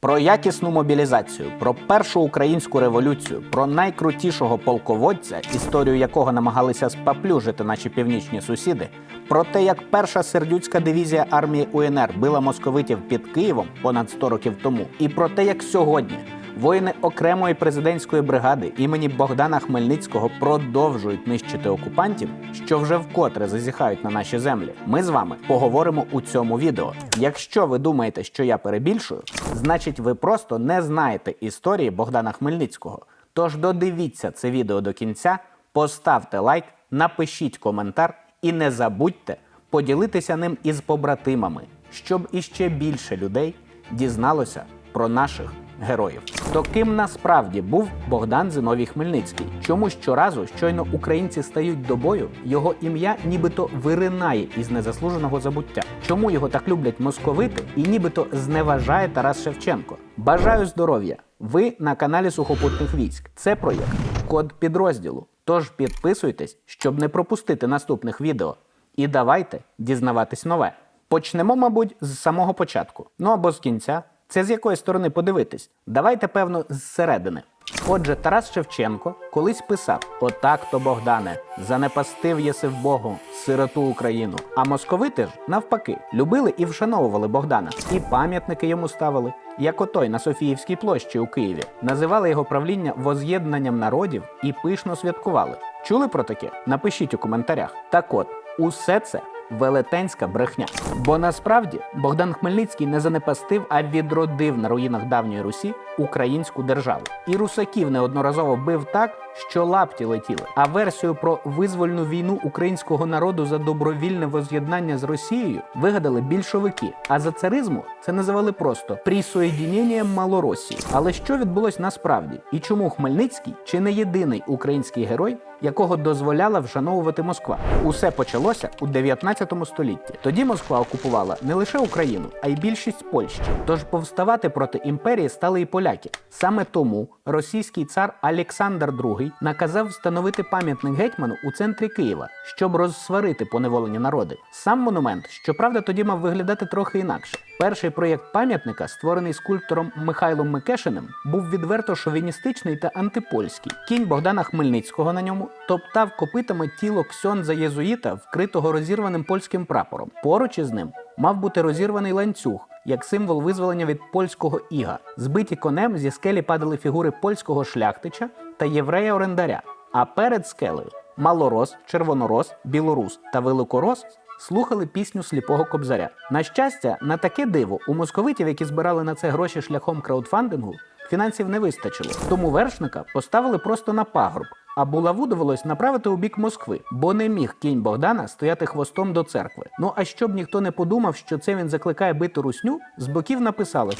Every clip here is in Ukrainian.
Про якісну мобілізацію, про першу українську революцію, про найкрутішого полководця, історію якого намагалися спаплюжити наші північні сусіди, про те, як перша сердюцька дивізія армії УНР била московитів під Києвом понад 100 років тому, і про те, як сьогодні воїни окремої президентської бригади імені Богдана Хмельницького продовжують нищити окупантів, що вже вкотре зазіхають на наші землі. Ми з вами поговоримо у цьому відео. Якщо ви думаєте, що я перебільшую, значить ви просто не знаєте історії Богдана Хмельницького. Тож додивіться це відео до кінця, поставте лайк, напишіть коментар і не забудьте поділитися ним із побратимами, щоб іще більше людей дізналося про наших героїв. То ким насправді був Богдан Зиновій Хмельницький? Чому щоразу, щойно українці стають до бою, його ім'я нібито виринає із незаслуженого забуття? Чому його так люблять московити і нібито зневажає Тарас Шевченко? Бажаю здоров'я! Ви на каналі Сухопутних військ. Це проєкт Код підрозділу. Тож підписуйтесь, щоб не пропустити наступних відео. І давайте дізнаватись нове. Почнемо, мабуть, з самого початку. Ну або з кінця. Це з якої сторони подивитись? Давайте, певно, зсередини. Отже, Тарас Шевченко колись писав: Отак то, Богдане, занепастив єси в Богу, сироту Україну. А московити ж, навпаки, любили і вшановували Богдана, і пам'ятники йому ставили, як отой на Софіївській площі у Києві. Називали його правління воз'єднанням народів і пишно святкували. Чули про таке? Напишіть у коментарях. Так от, усе це велетенська брехня. Бо насправді Богдан Хмельницький не занепастив, а відродив на руїнах давньої Русі українську державу. І русаків неодноразово бив так, що лапті летіли. А версію про визвольну війну українського народу за добровільне воз'єднання з Росією вигадали більшовики. А за царизму це називали просто присоєдіненням Малоросії. Але що відбулось насправді? І чому Хмельницький чи не єдиний український герой? Якого дозволяла вшановувати Москва, усе почалося у 19 столітті. Тоді Москва окупувала не лише Україну, а й більшість Польщі. Тож повставати проти імперії стали і поляки. Саме тому російський цар Олександр II наказав встановити пам'ятник гетьману у центрі Києва, щоб розсварити поневолені народи. Сам монумент, щоправда, тоді мав виглядати трохи інакше. Перший проєкт пам'ятника, створений скульптором Михайлом Микешиним, був відверто шовіністичний та антипольський. Кінь Богдана Хмельницького на ньому топтав копитами тіло ксьондза єзуїта, вкритого розірваним польським прапором. Поруч із ним мав бути розірваний ланцюг. Як символ визволення від польського іга, збиті конем зі скелі падали фігури польського шляхтича та єврея-орендаря. А перед скелею малорос, червонорос, білорус та великорос слухали пісню сліпого кобзаря. На щастя, на таке диво у московитів, які збирали на це гроші шляхом краудфандингу, фінансів не вистачило. Тому вершника поставили просто на пагорб. А булаву довелось направити у бік Москви, бо не міг кінь Богдана стояти хвостом до церкви. Ну а щоб ніхто не подумав, що це він закликає бити русню, з боків написали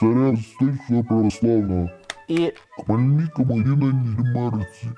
Волим стихла православного, і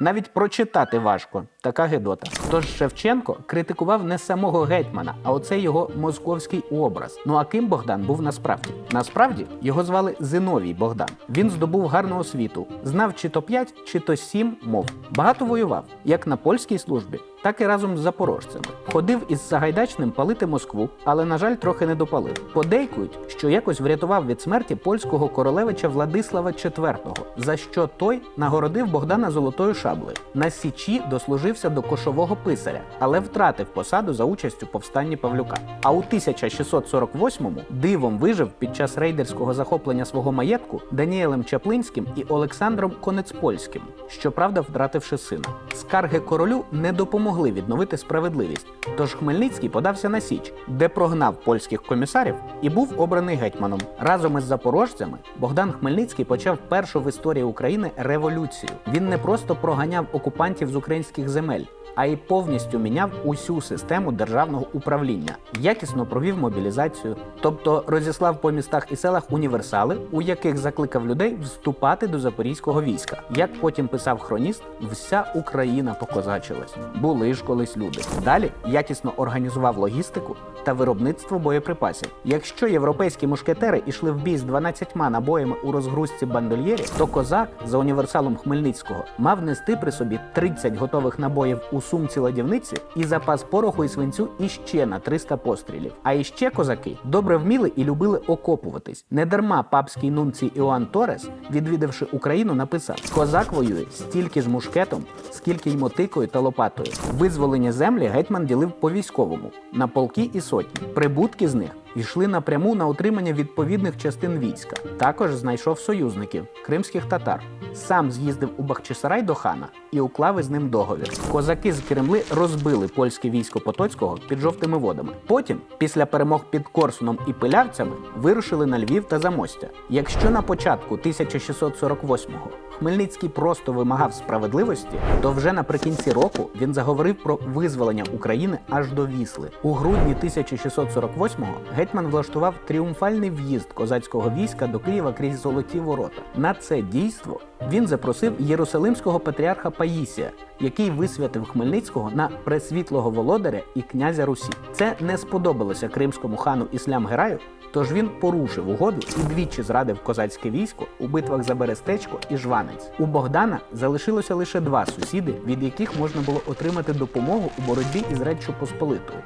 навіть прочитати важко така гедота. Тож Шевченко критикував не самого гетьмана, а оцей його московський образ. Ну а ким Богдан був насправді? Насправді його звали Зиновій Богдан. Він здобув гарну освіту, знав чи то 5, чи то 7 мов. Багато воював, як на польській службі, так і разом з запорожцями. Ходив із Сагайдачним палити Москву, але, на жаль, трохи не допалив. Подейкують, що якось врятував від смерті польського королевича Владислава IV, за що той нагородив Богдана золотою шаблею. На Січі дослужився до кошового писаря, але втратив посаду за участь у повстанні Павлюка. А у 1648-му дивом вижив під час рейдерського захоплення свого маєтку Даніелем Чаплинським і Олександром Конецпольським, щоправда, втративши сина. Скарги королю не допомогли відновити справедливість. Тож Хмельницький подався на Січ, де прогнав польських комісарів і був обраний гетьманом. Разом із запорожцями Богдан Хмельницький почав першу в історії України революцію. Він не просто проганяв окупантів з українських земель. А й повністю міняв усю систему державного управління, якісно провів мобілізацію, тобто розіслав по містах і селах універсали, у яких закликав людей вступати до запорізького війська. Як потім писав хроніст, вся Україна покозачилась. Були ж колись люди. Далі якісно організував логістику та виробництво боєприпасів. Якщо європейські мушкетери йшли в бій з 12 набоями у розгрузці бандольєрі, то козак за універсалом Хмельницького мав нести при собі 30 готових набоїв у сумці ладівниці і запас пороху і свинцю іще на 300 пострілів. А іще козаки добре вміли і любили окопуватись. Недарма папський нунцій Іоанн Торес, відвідавши Україну, написав: Козак воює стільки ж мушкетом, скільки й мотикою та лопатою. Визволені землі гетьман ділив по військовому на полки і сотні. Прибутки з них йшли напряму на отримання відповідних частин війська. Також знайшов союзників кримських татар. Сам з'їздив у Бахчисарай до хана і уклав із ним договір. Козаки з Кремли розбили польське військо Потоцького під жовтими водами. Потім, після перемог під Корсуном і Пилявцями, вирушили на Львів та Замостя. Якщо на початку 1648-го Хмельницький просто вимагав справедливості, то вже наприкінці року він заговорив про визволення України аж до Вісли. У грудні 1648-го гетьман влаштував тріумфальний в'їзд козацького війська до Києва крізь золоті ворота. На це дійство він запросив єрусалимського патріарха Паїсія, який висвятив Хмельницького на пресвітлого володаря і князя Русі. Це не сподобалося кримському хану Іслям Гераю, Тож він порушив угоду і двічі зрадив козацьке військо у битвах за Берестечко і Жванець. У Богдана залишилося лише два сусіди, від яких можна було отримати допомогу у боротьбі із Реччю Посполитою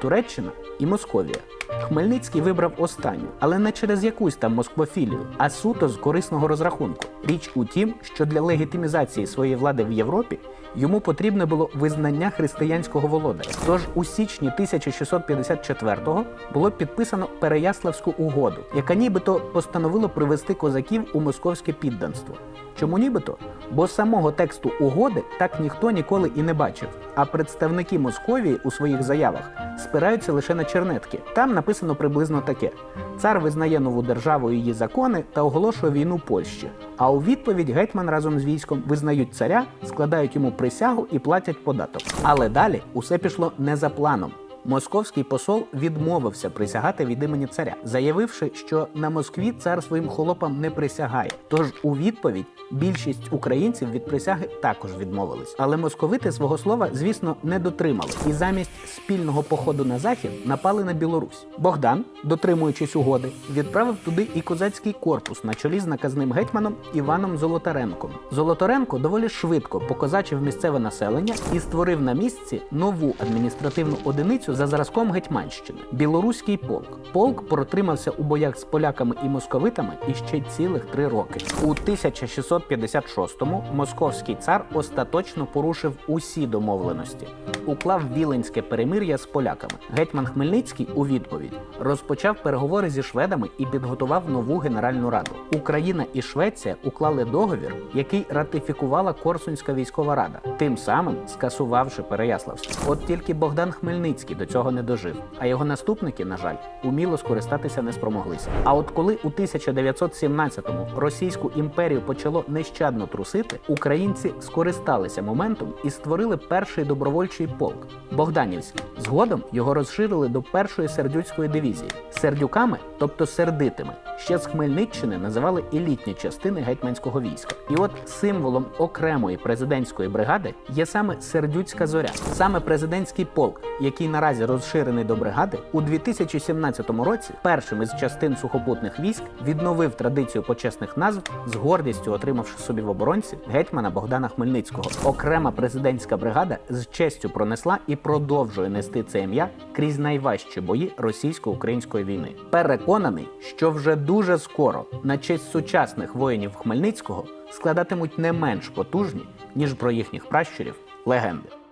Туреччина і Московія. Хмельницький вибрав останню, але не через якусь там москвофілію, а суто з корисного розрахунку. Річ у тім, що для легітимізації своєї влади в Європі йому потрібне було визнання християнського володаря. Тож у січні 1654-го було підписано Переяславську угоду, яка нібито постановила привести козаків у московське підданство. Чому нібито? Бо самого тексту угоди так ніхто ніколи і не бачив. А представники Московії у своїх заявах спираються лише на чернетки. Там написано приблизно таке: цар визнає нову державу її закони та оголошує війну Польщі. А у відповідь гетьман разом з військом визнають царя, складають йому присягу і платять податок. Але далі усе пішло не за планом. Московський посол відмовився присягати від імені царя, заявивши, що на Москві цар своїм холопам не присягає. Тож у відповідь більшість українців від присяги також відмовились. Але московити свого слова, звісно, не дотримали і замість спільного походу на захід напали на Білорусь. Богдан, дотримуючись угоди, відправив туди і козацький корпус на чолі з наказним гетьманом Іваном Золотаренком. Золотаренко доволі швидко покозачив місцеве населення і створив на місці нову адміністративну одиницю за зразком Гетьманщини Білоруський полк. Полк протримався у боях з поляками і московитами іще цілих три роки. У 1656-му московський цар остаточно порушив усі домовленості, уклав віленське перемир'я з поляками. Гетьман Хмельницький у відповідь розпочав переговори зі шведами і підготував нову Генеральну Раду. Україна і Швеція уклали договір, який ратифікувала Корсунська військова рада, тим самим скасувавши Переяславський. От тільки Богдан Хмельницький до цього не дожив, а його наступники, на жаль, уміло скористатися не спромоглися. А от коли у 1917-му Російську імперію почало нещадно трусити, українці скористалися моментом і створили перший добровольчий полк Богданівський. Згодом його розширили до першої сердюцької дивізії. Сердюками, тобто сердитими, ще з Хмельниччини називали елітні частини гетьманського війська. І от символом окремої президентської бригади є саме сердюцька зоря, саме президентський полк, який наразі розширений до бригади, у 2017 році першим із частин сухопутних військ відновив традицію почесних назв з гордістю отримавши собі в оборонці гетьмана Богдана Хмельницького. Окрема президентська бригада з честю пронесла і продовжує нести це ім'я крізь найважчі бої російсько-української війни. Переконаний, що вже дуже скоро на честь сучасних воїнів Хмельницького складатимуть не менш потужні, ніж про їхніх пращурів легенди.